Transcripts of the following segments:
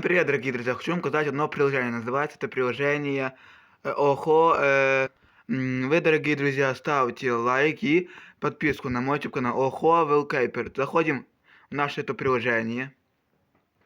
Привет, дорогие друзья! Хочу вам показать одно приложение. Называется это приложение э, Охо. Э, Вы, дорогие друзья, ставьте лайк и подписку на мой YouTube канал Охо Wallpaper. Заходим в наше это приложение.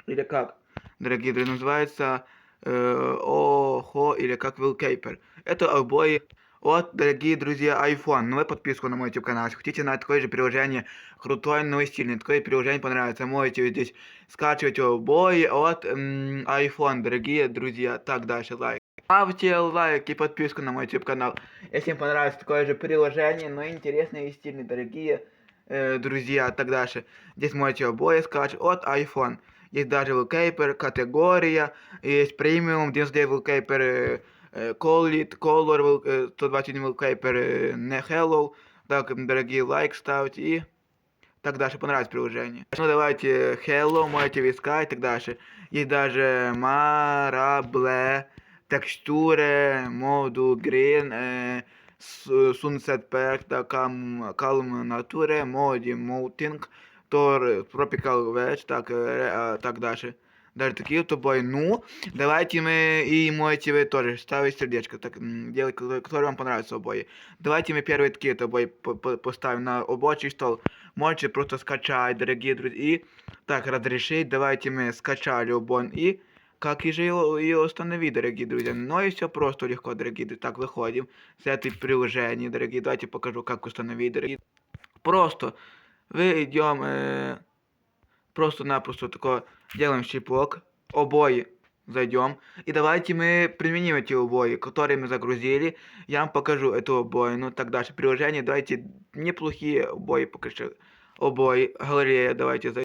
Или как, дорогие друзья, называется э, Охо или как Wallpaper. Это обои от, дорогие друзья, iPhone. Вы подписку на мой YouTube канал. Если хотите на такое же приложение крутое, но и стильное, такое приложение понравится, можете здесь скачивать обои от м, iPhone, дорогие друзья. Так, дальше лайк. Ставьте лайк и подписку на мой YouTube канал. Если вам понравится такое же приложение, но интересное и стильное, дорогие э, друзья. Так дальше. Здесь можете обои скачивать от iPhone. Есть даже wallpaper, категория, есть премиум, 99 wallpaper, э, э, Collit, Color, wall- э, 121 wallpaper, э, не Hello. Так, м, дорогие, лайк ставьте и так дальше, понравится приложение. Ну давайте Hello, можете искать и так дальше. Есть даже Marable, текстуры, моду Green, э, с- Sunset Pack, да, Calm, Calm Nature, Modi, Mounting, Tor, Tropical Wedge, так, э, э, так дальше. Даже такие вот обои. Ну, давайте мы и можете вы тоже ставить сердечко, так, делать, которые вам понравятся обои. Давайте мы первые такие по- поставим на рабочий стол. Можете просто скачать, дорогие друзья. И так, разрешить. Давайте мы скачали обон и как и же его, ее установить, дорогие друзья. Ну и все просто легко, дорогие друзья. Так, выходим с этой приложения, дорогие. Давайте покажу, как установить, дорогие. Просто вы идем э, просто-напросто такое делаем щипок, обои зайдем. И давайте мы применим эти обои, которые мы загрузили. Я вам покажу эту обоину. Так дальше. Приложение, давайте неплохие обои покажу. Обои, галерея, давайте зайдем.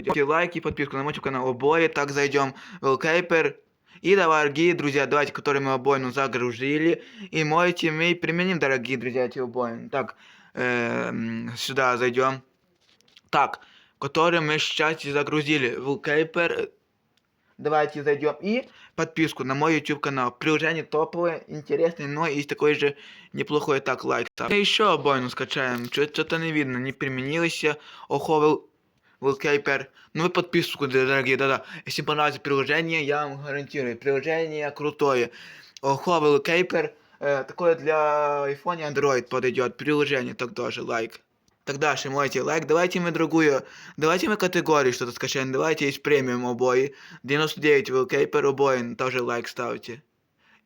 Ставьте лайки, подписку на мой канал обои. Так зайдем в Wallpaper. И дорогие друзья, давайте, которые мы обоину загрузили. И можете мы применим, дорогие друзья, эти обоины. Так, эм, сюда зайдем. Так, который мы сейчас и загрузили. Wallpaper. Давайте зайдем и подписку на мой YouTube канал. Приложение топовое, интересное, но и такой же неплохой. Так, лайк ставь. еще обоину скачаем. Что-то не видно, не применилось. Охо Wallpaper. Ну вы подписку, дорогие, да-да. Если понравится приложение, я вам гарантирую. Приложение крутое. Охо Wallpaper. Э, такое для iPhone и Android подойдет. Приложение так тоже, лайк. Так Дальше, можете лайк. Давайте мы другую. Давайте мы категорию что-то скачаем. Давайте есть премиум обои. 99 wallpaper обоин. Тоже лайк ставьте.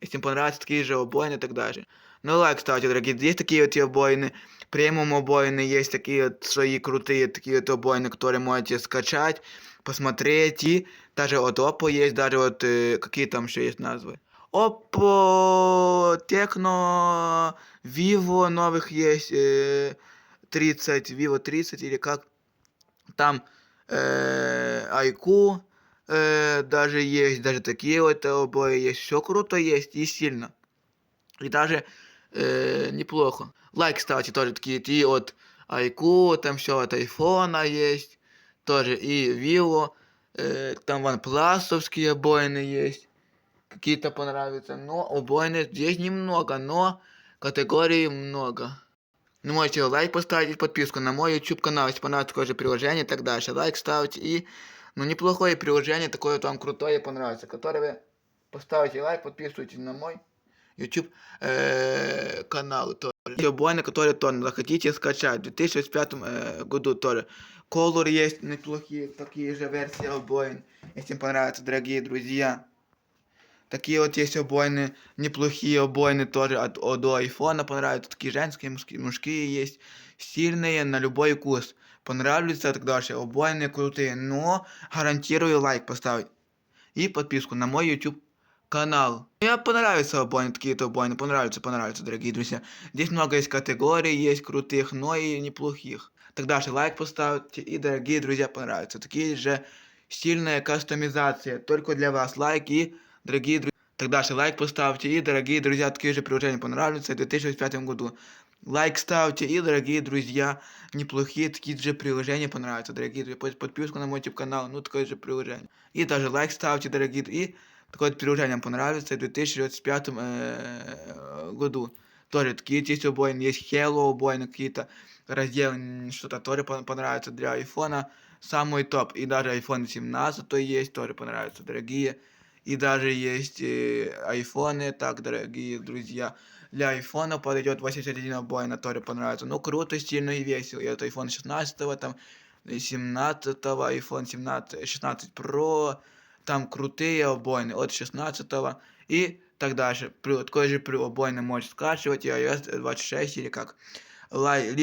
Если понравятся такие же обоины так дальше. Ну лайк ставьте, дорогие. Есть такие вот обоины. Премиум обоины. Есть такие вот свои крутые такие вот обоины, которые можете скачать, посмотреть. И даже от Oppo есть, даже вот э, какие там еще есть назвы. Oppo, Tecno, Vivo новых есть. э, 30, Vivo 30 или как там э, IQ э, даже есть, даже такие вот обои есть, все круто есть и сильно. И даже э, неплохо. Лайк ставьте тоже такие, и от IQ, там все от айфона есть, тоже и Vivo, э, там OnePlusовские обоины есть, какие-то понравятся, но обоины здесь немного, но категорий много. Ну, можете лайк поставить подписку на мой YouTube канал, если понравится такое же приложение и так дальше. Лайк ставьте и, ну, неплохое приложение, такое вот вам крутое понравится, которое вы поставите лайк, подписывайтесь на мой YouTube э, канал тоже. Те обоины, которые тоже захотите скачать в 2005 э, году тоже. Color есть неплохие, такие же версии обоин, если вам понравится, дорогие друзья. Такие вот есть обоины, неплохие обоины тоже от, от до айфона понравятся. Такие женские, мужские, мужские есть. Стильные на любой вкус. Понравятся и так дальше. Обоины крутые, но гарантирую лайк поставить. И подписку на мой YouTube канал. Мне понравятся обоины, такие-то обоины. Понравятся, понравятся, дорогие друзья. Здесь много есть категорий, есть крутых, но и неплохих. Так дальше лайк поставьте и, дорогие друзья, понравятся. Такие же стильная кастомизация. Только для вас лайк и дорогие друзья. Дальше лайк поставьте и, дорогие друзья, такие же приложения понравятся в 2005 году. Лайк ставьте и, дорогие друзья, неплохие такие же приложения понравятся, дорогие друзья. Под- Подписку на мой YouTube канал, ну такое же приложение. И даже лайк ставьте, дорогие. И такое приложение понравится в 2025 э, году. Тоже такие есть обоины, есть Hello обоины какие-то разделы, что-то тоже пон- понравится для айфона. самый топ. И даже iPhone 17 есть, тоже понравится, дорогие. И даже есть э, айфоны, так, дорогие друзья. Для айфона подойдет 81 обои, на тоже понравится. Ну, круто, стильно и весело. И это iPhone 16, там, 17, iPhone 17, 16 Pro, там крутые обойны от 16 и так дальше. При, такой же при обойны можешь скачивать, и iOS 26 или как. Light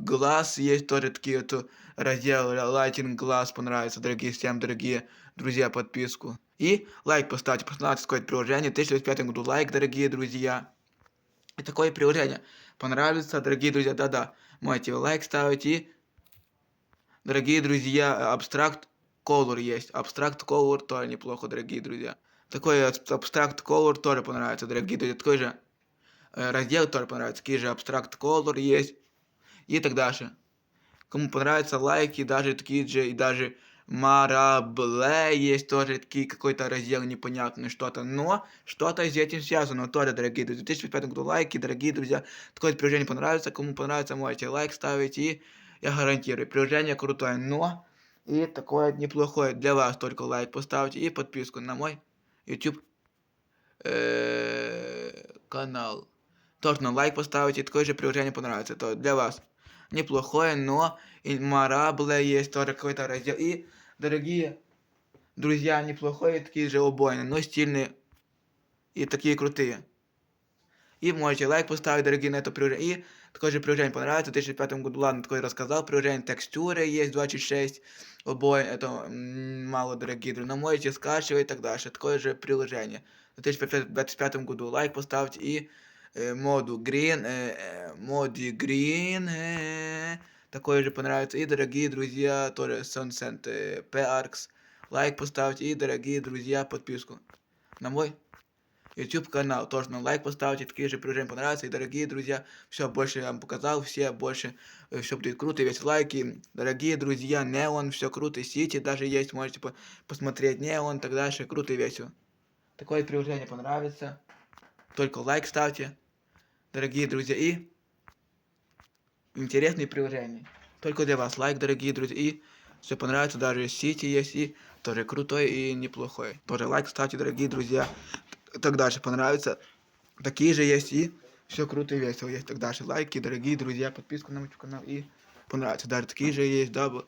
Glass есть тоже такие вот раздел Lighting Glass понравится, дорогие, всем дорогие друзья, подписку. И лайк поставьте, посмотрите какое приложение, в 2025 году лайк, дорогие друзья. И такое приложение понравится, дорогие друзья, да-да, можете лайк ставить. И, дорогие друзья, абстракт Color есть, абстракт Color тоже неплохо, дорогие друзья. Такой абстракт Color тоже понравится, дорогие друзья, такой же э, раздел тоже понравится, такие же абстракт Color есть. И так дальше. Кому понравится лайки, даже такие же, и даже Марабле есть тоже такие какой-то раздел непонятный что-то, но что-то с этим связано тоже, дорогие друзья. 2005 году лайки, дорогие друзья. Такое приложение понравится, кому понравится, можете лайк ставить, и я гарантирую, приложение крутое, но и такое неплохое для вас, только лайк поставьте и подписку на мой YouTube э, канал. Точно лайк поставите, такое же приложение понравится, то для вас неплохое, но и Марабле есть тоже какой-то раздел. И, дорогие друзья, неплохое, такие же убойные, но стильные и такие крутые. И можете лайк поставить, дорогие, на это приложение. И такое же приложение понравится. В 2005 году, ладно, такое рассказал. Приложение текстуры есть 26. Обои, это мало, дорогие друзья. Но можете скачивать и так дальше. Такое же приложение. В 2025 году лайк поставьте и э, моду Green, э, э, моди Green, э, такое же понравится. И, дорогие друзья, тоже Sunset э, PRX, лайк поставьте. И, дорогие друзья, подписку на мой YouTube канал. Тоже на лайк поставьте, такие же приложения понравятся. И, дорогие друзья, все, больше я вам показал, все, больше, э, все будет круто, весь лайки. Дорогие друзья, Неон, все круто, Сити даже есть, можете посмотреть Неон, так дальше, круто и весело. Такое приложение понравится. Только лайк ставьте, дорогие друзья, и интересные приложения. Только для вас лайк, дорогие друзья, и все понравится, даже Сити есть, и тоже крутой и неплохой. Тоже лайк ставьте, дорогие друзья. Так дальше понравится. Такие же есть и все круто и весело. Есть так дальше лайки, дорогие друзья, подписку на мой канал и понравится. Даже такие же есть дабл,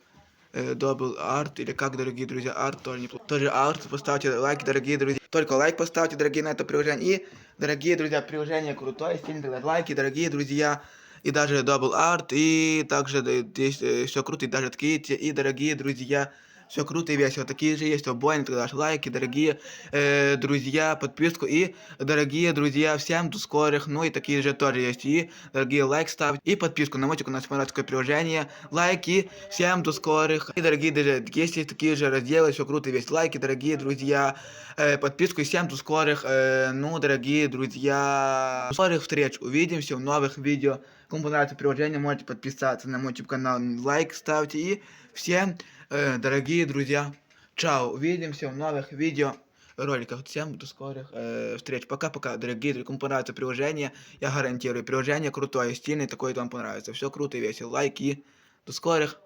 э, дабл арт или как, дорогие друзья, арт тоже неплохо. Тоже арт, поставьте лайки, дорогие друзья. Только лайк поставьте, дорогие, на это приложение. И, дорогие друзья, приложение крутое, стильное, лайки, дорогие друзья. И даже дабл арт, и также здесь э, все круто, и даже такие, и дорогие друзья, все круто и весело. Такие же есть обои, тогда лайки, дорогие э, друзья, подписку. И, дорогие друзья, всем до скорых. Ну и такие же тоже есть. И, дорогие, лайк ставьте. И подписку на мотик, у нас понравится такое приложение. Лайки, всем до скорых. И, дорогие, даже есть такие же разделы, все круто и весело. Лайки, дорогие друзья, э, подписку и всем до скорых. Э, ну, дорогие друзья, до скорых встреч. Увидимся в новых видео. Кому понравится приложение, можете подписаться на мой YouTube канал, лайк ставьте и всем Э, дорогие друзья, чао, увидимся в новых видео роликах. Всем до скорых э, встреч. Пока-пока, дорогие друзья. Кому понравится приложение, я гарантирую. Приложение крутое, стильное, такое вам понравится. Все круто и весело. Лайки. До скорых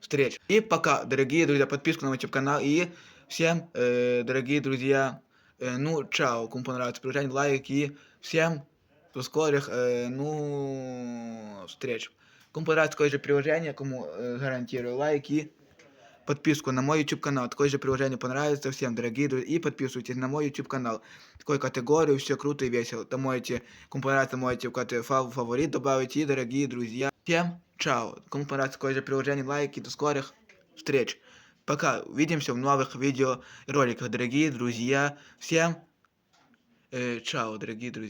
встреч. И пока, дорогие друзья, подписку на мой YouTube канал. И всем, э, дорогие друзья, э, ну, чао. Кому понравится приложение, лайки. Всем до скорых, э, ну, встреч. Кому понравится такое же приложение, кому э, гарантирую лайки подписку на мой YouTube канал. Такое же приложение понравится всем, дорогие друзья. И подписывайтесь на мой YouTube канал. Такой категорию, все круто и весело. Там можете, кому понравится, можете в фаворит добавить. И, дорогие друзья, всем чао. Кому понравится такое же приложение, лайки. До скорых встреч. Пока. Увидимся в новых видеороликах, дорогие друзья. Всем э, чао, дорогие друзья.